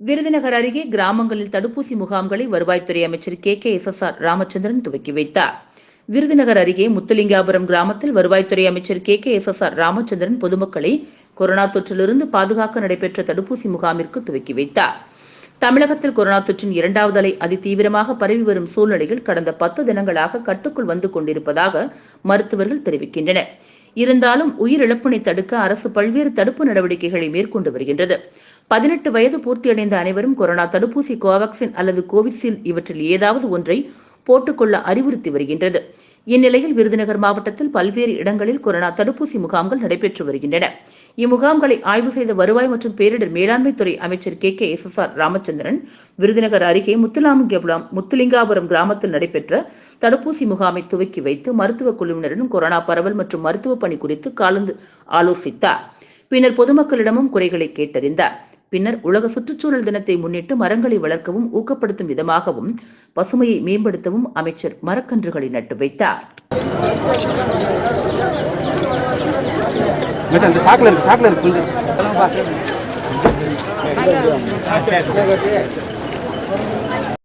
விருதுநகர் அருகே கிராமங்களில் தடுப்பூசி முகாம்களை வருவாய்த்துறை அமைச்சர் K. K. S. S. R. Ramachandran துவக்கி வைத்தார். விருதுநகர் அருகே முத்துலிங்காபுரம் கிராமத்தில் வருவாய்த்துறை அமைச்சர் K. K. S. S. R. Ramachandran பொதுமக்களை கொரோனா தொற்றிலிருந்து பாதுகாக்க நடைபெற்ற தடுப்பூசி முகாமிற்கு துவக்கி வைத்தார். தமிழகத்தில் கொரோனா தொற்றின் இரண்டாவது அலை அதிதீவிரமாக பரவி வரும் சூழ்நிலையில் கடந்த பத்து தினங்களாக கட்டுக்குள் வந்து கொண்டிருப்பதாக மருத்துவர்கள் தெரிவிக்கின்றனர். இருந்தாலும் உயிரிழப்பினை தடுக்க அரசு பல்வேறு தடுப்பு நடவடிக்கைகளை மேற்கொண்டு வருகின்றது. பதினெட்டு வயது பூர்த்தியடைந்த அனைவரும் கொரோனா தடுப்பூசி கோவாக்சின் அல்லது கோவிஷீல்டு இவற்றில் ஏதாவது ஒன்றை போட்டுக்கொள்ள அறிவுறுத்தி வருகின்றது. இந்நிலையில் விருதுநகர் மாவட்டத்தில் பல்வேறு இடங்களில் கொரோனா தடுப்பூசி முகாம்கள் நடைபெற்று வருகின்றன. இம்முகாம்களை ஆய்வு செய்த வருவாய் மற்றும் பேரிடர் மேலாண்மை துறை அமைச்சர் K. K. S. S. R. Ramachandran Virudhunagar அருகே முத்துலாமங்கபுரம் முத்துலிங்காபுரம் கிராமத்தில் நடைபெற்ற தடுப்பூசி முகாமை துவக்கி வைத்து மருத்துவ குழுவினருடன் கொரோனா பரவல் மற்றும் மருத்துவ பணி குறித்து கலந்து ஆலோசித்தார். பின்னர் பொதுமக்களிடமும் குறைகளை கேட்டறிந்தார். பின்னர் உலக சுற்றுச்சூழல் தினத்தை முன்னிட்டு மரங்களை வளர்க்கவும் ஊக்கப்படுத்தும் விதமாகவும் பசுமையை மேம்படுத்தவும் அமைச்சர் மரக்கன்றுகளை நட்டு வைத்தார். மச்சான்